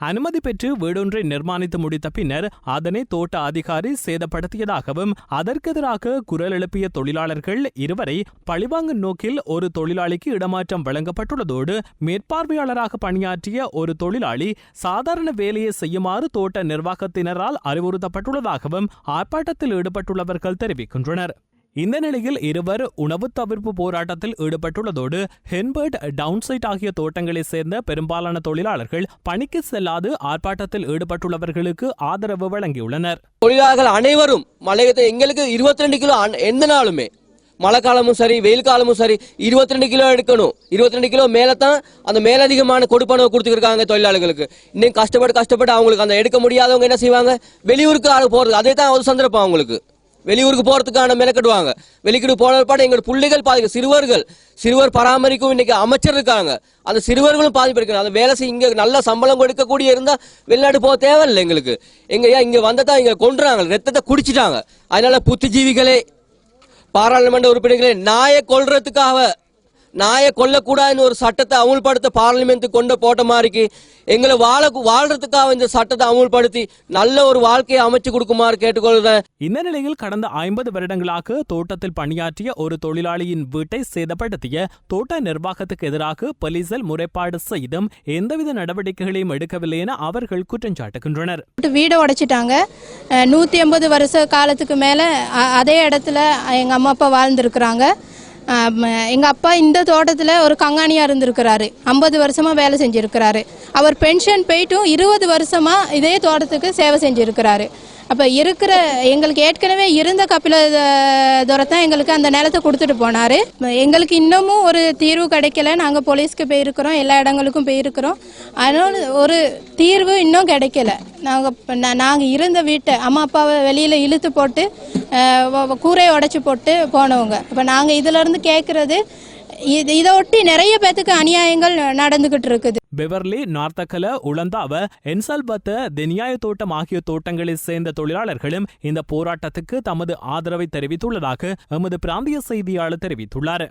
அனுமதி பெற்று வீடொன்றை நிர்மாணித்து முடித்த பின்னர் அதனை தோட்ட அதிகாரி சேதப்படுத்தியதாகவும் அதற்கெதிராக குரல் எழுப்பிய தொழிலாளர்கள் இருவரை பழிவாங்கும் நோக்கில் ஒரு தொழிலாளிக்கு இடமாற்றம் வழங்கப்பட்டுள்ளதோடு மேற்பார்வையாளராக பணியாற்றிய ஒரு தொழிலாளி சாதாரண வேலையை செய்யுமாறு தோட்ட நிர்வாகத்தினரால் அறிவுறுத்தப்பட்டுள்ளதாகவும் ஆர்ப்பாட்டத்தில் ஈடுபட்டுள்ளவர்கள் தெரிவிக்கின்றனர். இந்த நிலையில் இருவர் உணவு தவிர்ப்பு போராட்டத்தில் ஈடுபட்டுள்ளதோடு ஹென்பர்ட் டவுன்சைட் ஆகிய தோட்டங்களைச் சேர்ந்த பெரும்பாலான தொழிலாளர்கள் பணிக்கு செல்லாது ஆர்ப்பாட்டத்தில் ஈடுபட்டுள்ளவர்களுக்கு ஆதரவு வழங்கியுள்ளனர். தொழிலாளர்கள் அனைவரும் மலையத்தை எங்களுக்கு இருபத்தி ரெண்டு கிலோ எந்த நாளுமே? மழை காலமும் சரி வெயில் காலமும் சரி இருபத்தி ரெண்டு கிலோ எடுக்கணும். இருபத்தி ரெண்டு கிலோ மேலே தான் அந்த மேலதிகமான கொடுப்பனவு கொடுத்துருக்காங்க தொழிலாளர்களுக்கு. இன்னும் கஷ்டப்பட்டு கஷ்டப்பட்டு அவங்களுக்கு அந்த எடுக்க முடியாதவங்க என்ன செய்வாங்க? வெளியூருக்கு ஆள் போகிறது அதே தான் ஒரு சந்தர்ப்பம் அவங்களுக்கு. வெளியூருக்கு போறதுக்கான மெனக்கெடுவாங்க. வெளிக்கிட்டு போன எங்கள் பிள்ளைகள் பாதிக்க சிறுவர்கள் சிறுவர் பராமரிக்கும் இன்னைக்கு அமைச்சர் இருக்காங்க. அந்த சிறுவர்களும் பாதிப்பு அந்த வேலை செய்ய இங்கே நல்ல சம்பளம் கொடுக்கக்கூடிய இருந்தா வெளிநாடு போக தேவையில்லை எங்களுக்கு. எங்க ஏன் இங்க வந்ததா இங்க கொண்டுறாங்க ரத்தத்தை குடிச்சிட்டாங்க. அதனால புத்திஜீவிகளே பாராளுமன்ற உறுப்பினர்களே நாயை கொல்றதுக்காக நாயை கொல்லக்கூடாதுன்னு ஒரு சட்டத்தை அமுல்படுத்த பார்லிமெண்ட்டுக்கு கொண்டு போட்ட மாதிரிக்கு எங்களை வாழ வாழ்றதுக்காக இந்த சட்டத்தை அமுல்படுத்தி நல்ல ஒரு வாழ்க்கையை அமைச்சு கொடுக்குமாறு கேட்டுக்கொள்கிறேன். இந்த நிலையில் கடந்த ஐம்பது வருடங்களாக தோட்டத்தில் பணியாற்றிய ஒரு தொழிலாளியின் வீட்டை சேதப்படுத்திய தோட்ட நிர்வாகத்துக்கு எதிராக போலீசில் முறைப்பாடு செய்தும் எந்தவித நடவடிக்கைகளையும் எடுக்கவில்லை என அவர்கள் குற்றம் சாட்டுகின்றனர். வீடை உடைச்சிட்டாங்க. நூற்றி ஐம்பது வருஷ காலத்துக்கு மேலே அதே இடத்துல எங்கள் அம்மா அப்பா வாழ்ந்துருக்குறாங்க. எங்கள் அப்பா இந்த தோட்டத்தில் ஒரு கங்காணியாக இருந்திருக்கிறாரு. ஐம்பது வருஷமாக வேலை செஞ்சுருக்கிறாரு. அவர் பென்ஷன் போயிட்டும் இருபது வருஷமாக இதே தோட்டத்துக்கு சேவை செஞ்சுருக்கிறாரு. அப்போ இருக்கிற எங்களுக்கு ஏற்கனவே இருந்த கபில த- எங்களுக்கு அந்த நிலத்தை கொடுத்துட்டு போனார். எங்களுக்கு இன்னமும் ஒரு தீர்வு கிடைக்கல. நாங்கள் போலீஸ்க்கு போயிருக்கிறோம். எல்லா இடங்களுக்கும் போயிருக்கிறோம். அதனால ஒரு தீர்வு இன்னும் கிடைக்கல. நாங்கள் நாங்கள் இருந்த வீட்டை அம்மா அப்பாவை வெளியில் இழுத்து போட்டு கூரை கூரையை உடைச்சி போட்டு போனவங்க. இப்போ நாங்கள் இதிலேருந்து கேட்குறது இது இதை ஒட்டி நிறைய பேத்துக்கு அநியாயங்கள் நடந்துக்கிட்டு இருக்குது. பெவர்லி நார்த்தக்கல உளந்தாவ என்சல்பத்த தெனியாய தோட்டம் ஆகிய தோட்டங்களைச் சேர்ந்த தொழிலாளர்களும் இந்த போராட்டத்துக்கு தமது ஆதரவை தெரிவித்துள்ளதாக எமது பிராந்திய செய்தியாளர் தெரிவித்துள்ளார்.